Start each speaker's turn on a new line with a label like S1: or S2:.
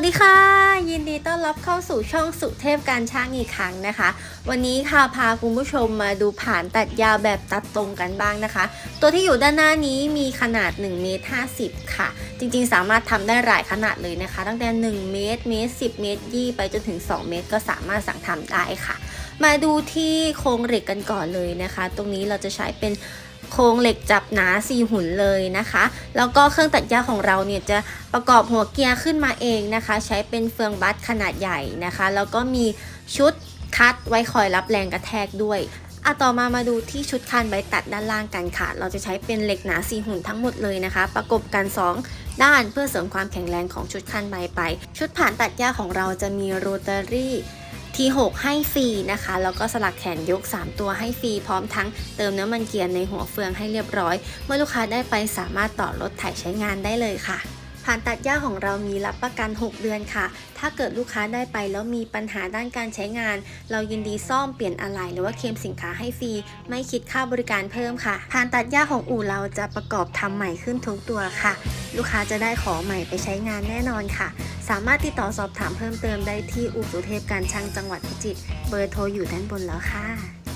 S1: วัสดีค่ะ ยินดีต้อนรับเข้าสู่ช่องสุเทพการช่างอีกครั้งนะคะ วันนี้ค่ะพาคุณผู้ชมมาดูผ่านตัดยาวแบบตัดตรงกันบ้างนะคะ ตัวที่อยู่ด้านหน้านี้มีขนาด1เมตร50 ค่ะ จริงๆ สามารถทำได้หลายขนาดเลยนะคะ ตั้งแต่1เมตรเมตร10 เมตรยี่ไปจนถึง 2 เมตร ก็สามารถสั่งทำได้ค่ะ มาดูที่โครงเหล็กกันก่อนเลยนะคะ ตรงนี้เราจะใช้เป็น โครงเหล็กจับหนาสี่หุ่นเลยนะคะ แล้วก็เครื่องตัดหญ้าของเราเนี่ยจะประกอบหัวเกียร์ขึ้นมาเองนะคะ ใช้เป็นเฟืองบัสขนาดใหญ่นะคะ แล้วก็มีชุดคัดไว้คอยรับแรงกระแทกด้วยอะต่อมามาดูที่ชุดคานใบตัดด้านล่างกันค่ะ เราจะใช้เป็นเหล็กหนาสี่หุ่นทั้งหมดเลยนะคะ ประกบกัน 2 ด้านเพื่อเสริมความแข็งแรงของชุดคานใบไป ชุดผ่านตัดหญ้าของเราจะมีโรตารี่ ที่ 6 ให้ฟรีนะคะ แล้วก็สลักแขนยก 3 ตัวให้ฟรีพร้อมทั้งเติมน้ำมันเกียร์ในหัวเฟืองให้เรียบร้อย เมื่อลูกค้าได้ไปสามารถต่อรถถ่ายใช้งานได้เลยค่ะ ผ่านตัดหญ้าของเรามีรับประกัน 6 เดือนค่ะ ถ้าเกิดลูกค้าได้ไปแล้วมีปัญหาด้านการใช้งาน เรายินดีซ่อมเปลี่ยนอะไหล่หรือว่าเคลมสินค้าให้ฟรี ไม่คิดค่าบริการเพิ่มค่ะ ผ่านตัดหญ้าของอู่เราจะประกอบทำใหม่ขึ้นทุกตัวค่ะ ลูกค้าจะได้ของใหม่ไปใช้งานแน่นอนค่ะ สามารถติดต่อสอบถามเพิ่มเติมได้ที่อู่สุเทพการช่างจังหวัดพิจิตร เบอร์โทรอยู่ด้านบนแล้วค่ะ